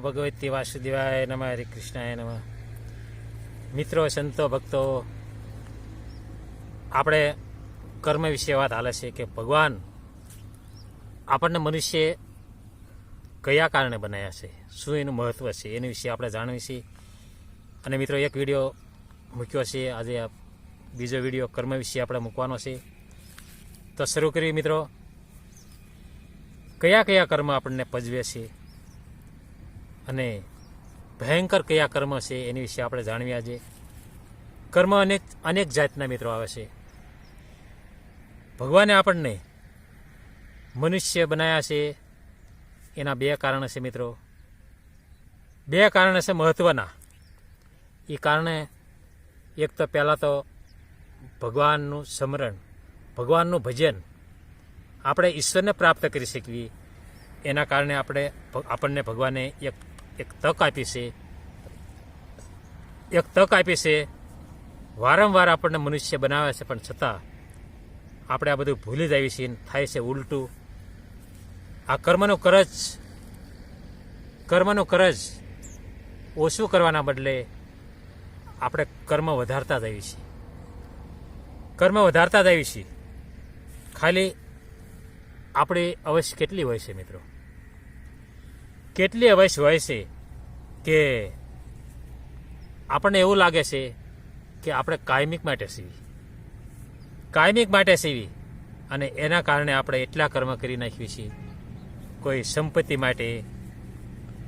ભગવતી વાસુદેવાય નમ, હરે કૃષ્ણાય નમ. મિત્રો, સંતો, ભક્તો, આપણે કર્મ વિશે વાત હાલે છે કે ભગવાન આપણને મનુષ્ય કયા કારણે બનાવ્યા છે? શું એનું મહત્વ છે? એના વિશે આપણે જાણવી છે. અને મિત્રો, એક વીડિયો મૂક્યો છે. આજે બીજો વીડિયો કર્મ વિશે આપણે મૂકવાનો છે. તો શરૂ કરીએ મિત્રો. કયા કયા કર્મ આપણને પજવે છે? અને ભયંકર કયા કર્મ છે એની વિશે આપણે જાણવી આજે. કર્મ અનેક અનેક જાતના મિત્રો આવે છે. ભગવાને આપણને મનુષ્ય બનાવ્યા છે એના બે કારણ છે મિત્રો. બે કારણ છે મહત્ત્વના એ કારણે એક તો પહેલાં તો ભગવાનનું સ્મરણ, ભગવાનનું ભજન આપણે ઈશ્વરને પ્રાપ્ત કરી શકીએ. એના કારણે આપણે આપણને ભગવાને એક એક તક આપી છે. એક તક આપી છે. વારંવાર આપણને મનુષ્ય બનાવે છે, પણ છતાં આપણે આ બધું ભૂલી જ આવી છીએ થાય છે ઉલટું. આ કર્મનું કરજ કર્મનું કરજ ઓછું કરવાના બદલે આપણે કર્મ વધારતા જ આવી છીએ. કર્મ વધારતા જ આવી છીએ. ખાલી આપણી અવશ્ય કેટલી હોય છે મિત્રો? કેટલી અવશ્ય હોય છે કે આપણને એવું લાગે છે કે આપણે કાયમિક માટે સીવી. કાયમિક માટે સીવી અને એના કારણે આપણે એટલા કર્મ કરી નાખીએ છીએ. કોઈ સંપત્તિ માટે,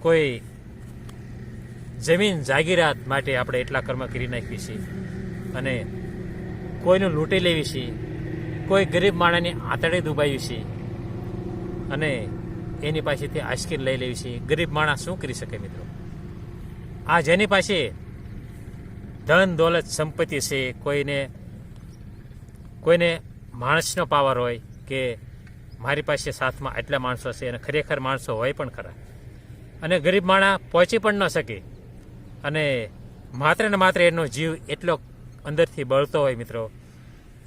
કોઈ જમીન જાગીરાત માટે આપણે એટલા કર્મ કરી નાખીએ છીએ. અને કોઈનું લૂંટી લેવી છે, કોઈ ગરીબ માણસની આતડે દુબાવી છે અને એની પાસેથી આઈસ્ક્રીમ લઈ લેવી છે. ગરીબ માણસ શું કરી શકે મિત્રો? આ જેની પાસે ધન દોલત સંપત્તિ છે, કોઈને કોઈને માણસનો પાવર હોય કે મારી પાસે સાથમાં આટલા માણસો છે અને ખરેખર માણસો હોય પણ ખરા. અને ગરીબ માણસ પહોંચી પણ ન શકે. અને માત્ર ને માત્ર એનો જીવ એટલો અંદરથી બળતો હોય મિત્રો.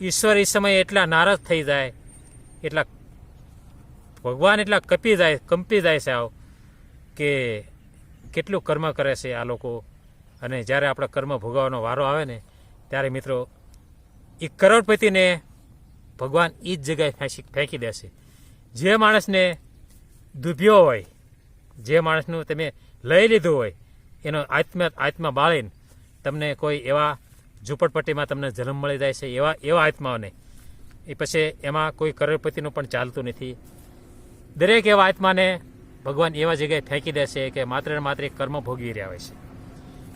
ઈશ્વર એ સમયે એટલા નારાજ થઈ જાય, એટલા ભગવાન એટલા કપી જાય, કંપી જાય છે આવ કે કેટલું કર્મ કરે છે આ લોકો. અને જ્યારે આપણે કર્મ ભોગવવાનો વારો આવે ને, ત્યારે મિત્રો, એ કરોડપતિને ભગવાન એ જ જગ્યાએ ફેંસી, ફેંકી દેશે. જે માણસને દુભ્યો હોય, જે માણસનું તમે લઈ લીધું હોય, એનો આત્મા આત્મા બાળીને તમને કોઈ એવા ઝૂંપડપટ્ટીમાં તમને જન્મ મળી જાય છે, એવા એવા આત્માઓને. એ પછી એમાં કોઈ કરોડપતિનું પણ ચાલતું નથી. દરેક એવા આત્માને ભગવાન એવા જગ્યાએ ફેંકી દેશે કે માત્ર ને માત્ર કર્મ ભોગવી રહ્યા હોય છે.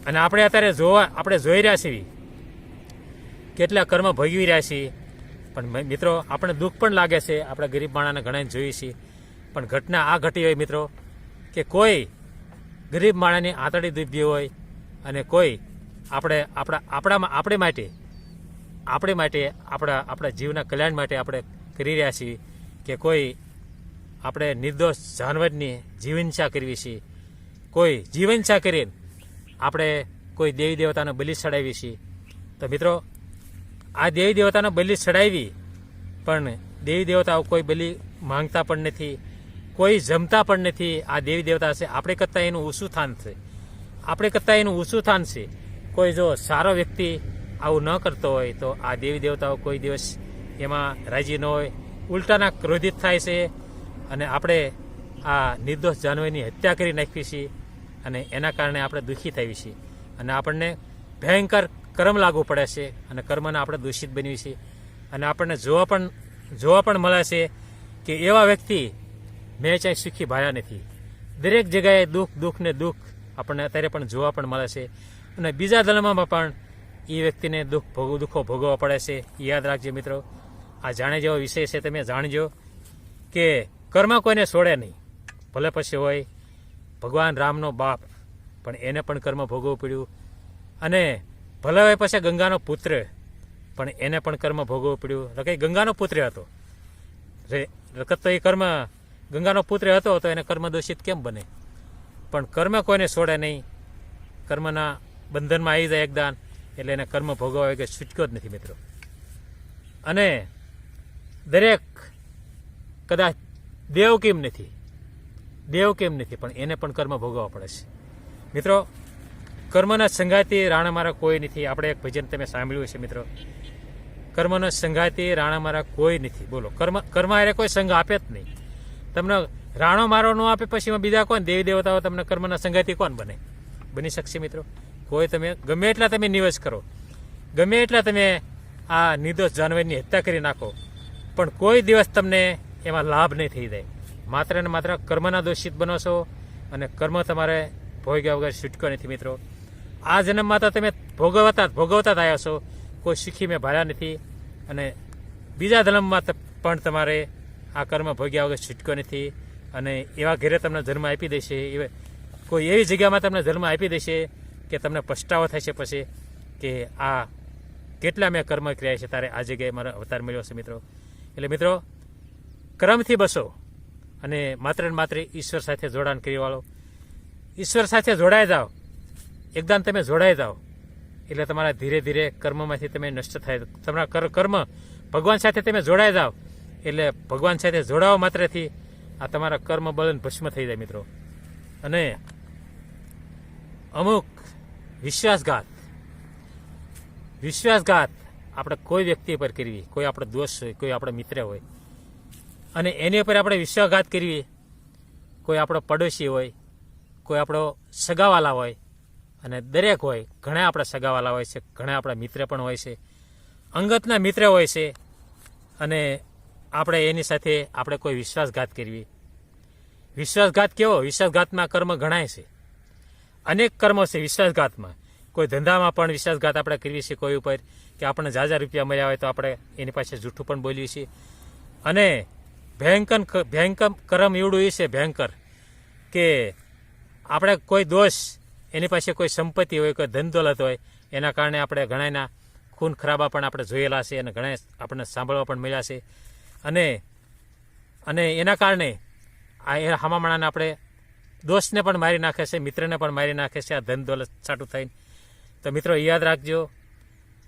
અને આપણે અત્યારે જોવા આપણે જોઈ રહ્યા છીએ કેટલા કર્મ ભોગવી રહ્યા છીએ. પણ મિત્રો આપણે દુઃખ પણ લાગે છે. આપણે ગરીબ માણાને ઘણા જોઈએ છીએ. પણ ઘટના આ ઘટી હોય મિત્રો, કે કોઈ ગરીબ માણાની આંતળી દુભી હોય અને કોઈ આપણે આપણા આપણામાં આપણે માટે આપણે માટે આપણા આપણા જીવના કલ્યાણ માટે આપણે કરી રહ્યા છીએ કે કોઈ આપણે નિર્દોષ જાનવરની જીવનશા કરવી છીએ કોઈ જીવનશા કરીને આપણે કોઈ દેવી દેવતાને બલિ ચડાવી છીએ. તો મિત્રો, આ દેવી દેવતાને બલિ ચડાવી, પણ દેવી દેવતાઓ કોઈ બલિ માંગતા પણ નથી, કોઈ જમતા પણ નથી. આ દેવી દેવતા છે. આપણે કરતાં એનું ઊંચું થાન છે. આપણે કરતાં એનું ઊંચું થાન છે. કોઈ જો સારો વ્યક્તિ આવું ન કરતો હોય, તો આ દેવી દેવતાઓ કોઈ દિવસ એમાં રાજી ન હોય. ઉલટાના ક્રોધિત થાય છે. અને આપણે આ નિર્દોષ જાનવરની હત્યા કરી નાખીએ છીએ અને એના કારણે આપણે દુઃખી થઈએ છીએ. અને આપણને ભયંકર કર્મ લાગુ પડે છે અને કર્મને આપણે દૂષિત બનીએ છીએ. અને આપણને જોવા પણ જોવા પણ મળે છે કે એવા વ્યક્તિ મેં ચાહે સુખી ભાયા નથી. દરેક જગ્યાએ દુઃખ દુઃખ ને દુઃખ આપણને અત્યારે પણ જોવા પણ મળે છે. અને બીજા ધર્મમાં પણ એ વ્યક્તિને દુઃખ ભોગ, દુઃખો ભોગવવા પડે છે. યાદ રાખજો મિત્રો, આ જાણે જેવો વિષય છે, તમે જાણજો કે કર્મ કોઈને છોડે નહીં. ભલે પછી હોય, ભગવાન રામનો બાપ, પણ એને પણ કર્મ ભોગવવું પડ્યું. અને ભલે હોય પછી ગંગાનો પુત્ર, પણ એને પણ કર્મ ભોગવવું પડ્યું. એટલે કંઈ ગંગાનો પુત્ર હતો. રકત તો એ કર્મ, ગંગાનો પુત્ર હતો, તો એને કર્મ દોષિત કેમ બને? પણ કર્મ કોઈને છોડે નહીં. કર્મના બંધનમાં આવી જાય એકદાન, એટલે એને કર્મ ભોગવવા કે છૂટક્યો જ નથી મિત્રો. અને દરેક કદાચ દેવ કેમ નથી? દેવ કેમ નથી? પણ એને પણ કર્મ ભોગવવા પડે છે. મિત્રો, કર્મના સંગાતી રાણા મારા કોઈ નથી. આપણે એક ભજન તમે સાંભળ્યું છે મિત્રો. કર્મનો સંગાતી રાણા મારા કોઈ નથી. બોલો, કર્મ કર્મ હારે કોઈ સંઘ આપે જ નહીં. તમને રાણો મારો ન આપે પછી એમાં બીજા કોણ? દેવી દેવતાઓ તમને કર્મના સંગાતી કોણ બને? બની શકશે, મિત્રો? કોઈ તમે, ગમે એટલા તમે નિવેશ કરો. ગમે એટલા તમે આ નિર્દોષ જાનવરની હત્યા કરી નાખો. પણ કોઈ દિવસ તમને એમાં લાભ નહીં થઈ જાય. માત્ર ને માત્ર કર્મના દોષિત બનો છો અને કર્મ તમારે ભોગ્યા વગર છૂટકો નથી મિત્રો. આ જન્મમાં તો તમે ભોગવતા ભોગવતા આવ્યા છો. કોઈ શીખી મેં ભાર્યા નથી અને બીજા જન્મમાં પણ તમારે આ કર્મ ભોગ્યા વગર છૂટકો નથી અને એવા ઘેરે તમને જન્મ આપી દેશે, એવા કોઈ એવી જગ્યામાં તમને જન્મ આપી દેશે કે તમને પછતાવો થશે પછી કે આ કેટલા મેં કર્મ કર્યા છે, તારે આ જગ્યાએ મારો અવતાર મળ્યો છે મિત્રો. એટલે મિત્રો કર્મથી બસો અને માત્ર ને માત્ર ઈશ્વર સાથે જોડાણ કરી વાળો. ઈશ્વર સાથે જોડાઈ જાઓ. એકદમ તમે જોડાઈ જાઓ. એટલે તમારા ધીરે ધીરે કર્મમાંથી તમે નષ્ટ થાય. તમારા કર્મ ભગવાન સાથે તમે જોડાઈ જાઓ. એટલે ભગવાન સાથે જોડાવા માત્રથી આ તમારા કર્મ બળન ભસ્મ થઈ જાય મિત્રો. અને અમુક વિશ્વાસઘાત વિશ્વાસઘાત આપણે કોઈ વ્યક્તિ પર કરવી, કોઈ આપણો દોસ્ત હોય, કોઈ આપણો મિત્ર હોય અને એની ઉપર આપણે વિશ્વાસઘાત કરવી. કોઈ આપણો પડોશી હોય, કોઈ આપણો સગાવાલા હોય, અને દરેક હોય, ઘણા આપણા સગાવાલા હોય છે, ઘણા આપણા મિત્ર પણ હોય છે, અંગતના મિત્ર હોય છે, અને આપણે એની સાથે આપણે કોઈ વિશ્વાસઘાત કરવી. વિશ્વાસઘાત કેવો? વિશ્વાસઘાતમાં કર્મ ગણાય છે. અનેક કર્મો છે વિશ્વાસઘાતમાં. કોઈ ધંધામાં પણ વિશ્વાસઘાત આપણે કરવી છે કોઈ ઉપર, કે આપણને ઝાઝા રૂપિયા મળ્યા હોય તો આપણે એની પાસે જૂઠું પણ બોલીએ છીએ. અને ભયંકર ભયંકર કરમ એવડું એ છે ભયંકર કે આપણે કોઈ દોષ, એની પાસે કોઈ સંપત્તિ હોય, કોઈ ધન દોલત હોય, એના કારણે આપણે ઘણાના ખૂન ખરાબા પણ આપણે જોયેલા છે અને ઘણા આપણને સાંભળવા પણ મળ્યા છે. અને અને એના કારણે આ એ હમામણાને આપણે દોસ્તને પણ મારી નાખે છે, મિત્રને પણ મારી નાખે છે, આ ધન દોલત છાટું થઈને. તો મિત્રો, યાદ રાખજો,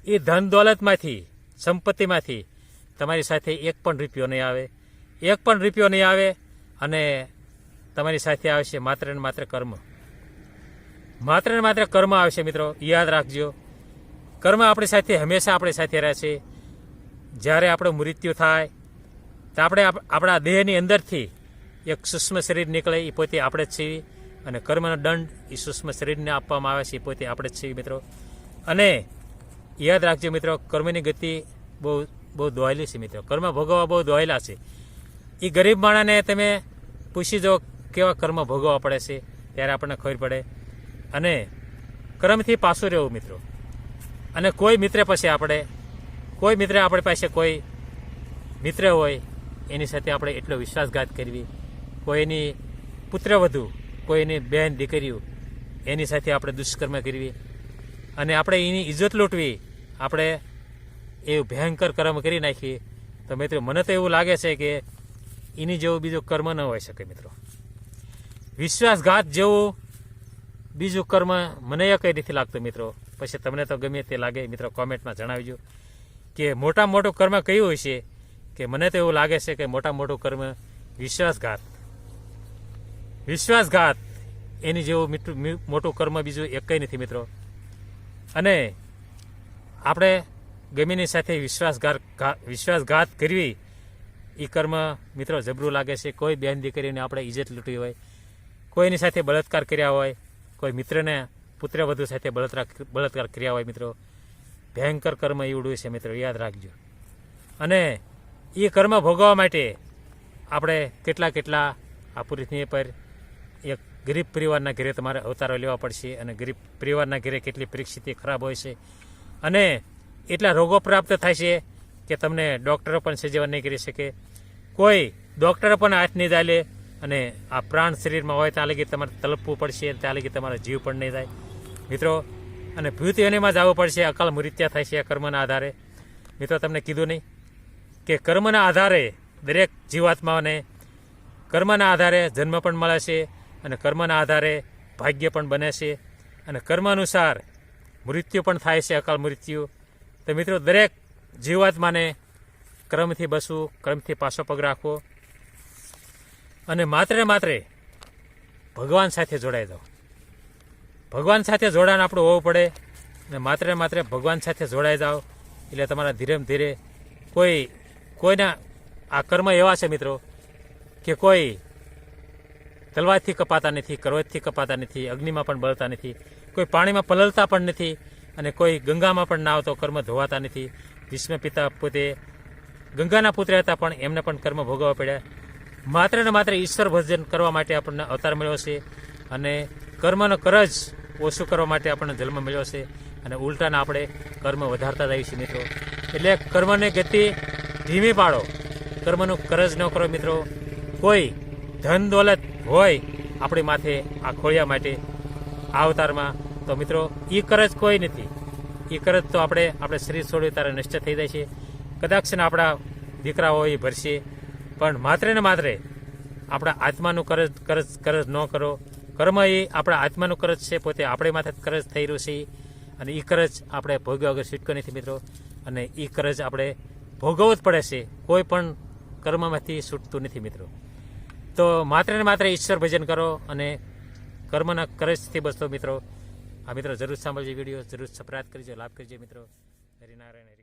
એ ધન દોલતમાંથી સંપત્તિમાંથી તમારી સાથે એક પણ રૂપિયો નહીં આવે. એક પણ રૂપિયો નહીં આવે અને તમારી સાથે આવશે માત્ર ને માત્ર કર્મ. માત્ર ને માત્ર કર્મ આવશે મિત્રો, યાદ રાખજો. કર્મ આપણી સાથે હંમેશા આપણી સાથે રહે છે જ્યારે આપણું મૃત્યુ થાય, તો આપણે આપણા દેહની અંદરથી એક સૂક્ષ્મ શરીર નીકળે, એ પોતે આપણે જ છીએ. અને કર્મનો દંડ એ સૂક્ષ્મ શરીરને આપવામાં આવે છે, એ પોતે આપણે જ છીએ મિત્રો. અને યાદ રાખજો મિત્રો, કર્મની ગતિ બહુ બહુ દોહેલી છે મિત્રો. કર્મ ભોગવવા બહુ દોહેલા છે. એ ગરીબ માણસને તમે પૂછી જો કેવા કર્મ ભોગવવા પડે છે, ત્યારે આપણને ખબર પડે. અને કર્મથી પાછું રહેવું મિત્રો. અને કોઈ મિત્ર પાસે આપણે, કોઈ મિત્ર આપણી પાસે કોઈ મિત્ર હોય, એની સાથે આપણે એટલો વિશ્વાસઘાત કરવી. કોઈની પુત્રવધુ કોઈની બહેન દીકરીઓ, એની સાથે આપણે દુષ્કર્મ કરવી. અને આપણે એની ઇજ્જત લૂંટવી. આપણે એ ભયંકર કર્મ કરી નાખીએ. તો મિત્રો, મને તો એવું લાગે છે કે એની જેવો બીજો કર્મ ન હોઈ શકે મિત્રો. વિશ્વાસઘાત જેવું બીજું કર્મ મને એ કંઈ નથી લાગતું મિત્રો? પછી તમને તો ગમે તે લાગે, મિત્રો, કોમેન્ટમાં જણાવજો. કે મોટા મોટું કર્મ કયું હોય છે કે મને તો એવું લાગે છે કે મોટા મોટું કર્મ વિશ્વાસઘાત. વિશ્વાસઘાત એની જેવું મીઠું મોટું કર્મ બીજું એકઈ નથી મિત્રો. અને આપણે ગમીની સાથે વિશ્વાસઘાત વિશ્વાસઘાત કરવી એ કર્મ મિત્રો જબરું લાગે છે. કોઈ બેન દીકરીને આપણે ઇજ્જત લૂંટી હોય, કોઈની સાથે બળાત્કાર કર્યા હોય, કોઈ મિત્રને પુત્રવધુ સાથે બળાત્કાર બળાત્કાર કર્યા હોય મિત્રો, ભયંકર કર્મ એવડું છે મિત્રો, યાદ રાખજો. અને એ કર્મ ભોગવવા માટે આપણે કેટલા કેટલા આ પૃથ્વી પર એક ગરીબ પરિવારના ઘરે તમારે અવતારો લેવા પડશે અને ગરીબ પરિવારના ઘરે કેટલી પરિસ્થિતિ ખરાબ હોય છે. અને એટલા રોગો પ્રાપ્ત થાય છે કે તમને ડૉક્ટરો પણ સજીવન નહીં કરી શકે. કોઈ ડૉક્ટરો પણ હાથ નહીં ચાલે અને આ પ્રાણ શરીરમાં હોય ત્યાં લગી તમારે તલપવું પડશે ત્યાં લગી તમારો જીવ પણ નહીં થાય. મિત્રો, અને ભૂતયોનીમાં જવું પડશે, અકાલ મૃત્યા થાય છે આ કર્મના આધારે. મિત્રો, તમને કીધું નહીં કે કર્મના આધારે દરેક જીવાત્માઓને કર્મના આધારે જન્મ પણ મળે છે અને કર્મના આધારે ભાગ્ય પણ બને છે. અને કર્મ અનુસાર મૃત્યુ પણ થાય છે, અકાલ મૃત્યુ. તો મિત્રો, દરેક જીવાત્માને ક્રમથી બસવું, ક્રમથી પાછો પગ રાખવો અને માત્ર માત્રે ભગવાન સાથે જોડાઈ જાઓ. ભગવાન સાથે જોડાણ આપણું હોવું પડે અને માત્ર માત્ર ભગવાન સાથે જોડાઈ જાઓ. એટલે તમારા ધીરે ધીરે કોઈ, કોઈના, આ કર્મ એવા છે મિત્રો કે કોઈ તલવારથી કપાતા નથી કરવતથી કપાતા નથી, અગ્નિમાં પણ બળતા નથી, કોઈ પાણીમાં પલળતા પણ નથી અને કોઈ ગંગામાં પણ ના આવતો કર્મ ધોવાતા નથી. ભીષ્મ પિતા પોતે ગંગાના પુત્ર હતા, પણ એમને પણ કર્મ ભોગવવા પડ્યા. માત્ર ને માત્ર ઈશ્વર ભજન કરવા માટે આપણને અવતાર મળ્યો છે અને કર્મનો કરજ ઓછું કરવા માટે આપણને જન્મ મળ્યો છે અને ઉલટાના આપણે કર્મ વધારતા જઈએ છીએ મિત્રો. એટલે કર્મને ગતિ ધીમી પાડો. કર્મનું કરજ ન કરો મિત્રો. કોઈ ધન દોલત હોય આપણી માથે આ ખોળિયા માટે આ અવતારમાં તો મિત્રો એ કરજ કોઈ નથી. એ કરજ તો આપણે આપણે શરીર છોડ્યું ત્યારે નષ્ટ થઈ જાય છે. કદાચ ને આપણા દીકરા હોય એ ભરશે. પણ માત્ર ને માત્ર આપણા આત્માનું કરજ કરજ કરજ ન કરો. કર્મ એ આપણા આત્માનું કરજ છે, પોતે આપણે માથે કરજ થઈ રહ્યું છે. અને એ કરજ આપણે ભોગવ્યા વગર છૂટકો નથી મિત્રો. અને એ કરજ આપણે ભોગવવું જ પડે છે. કોઈ પણ કર્મમાંથી છૂટતું નથી મિત્રો. તો માત્ર ને માત્ર ઈશ્વર ભજન કરો અને કર્મના કરજથી બચતો મિત્રો. આ મિત્રો જરૂર સાંભળજો વીડિયો જરૂર સપરાત કરજો લાભ કરજો મિત્રો. હરિનારાયણ હરિ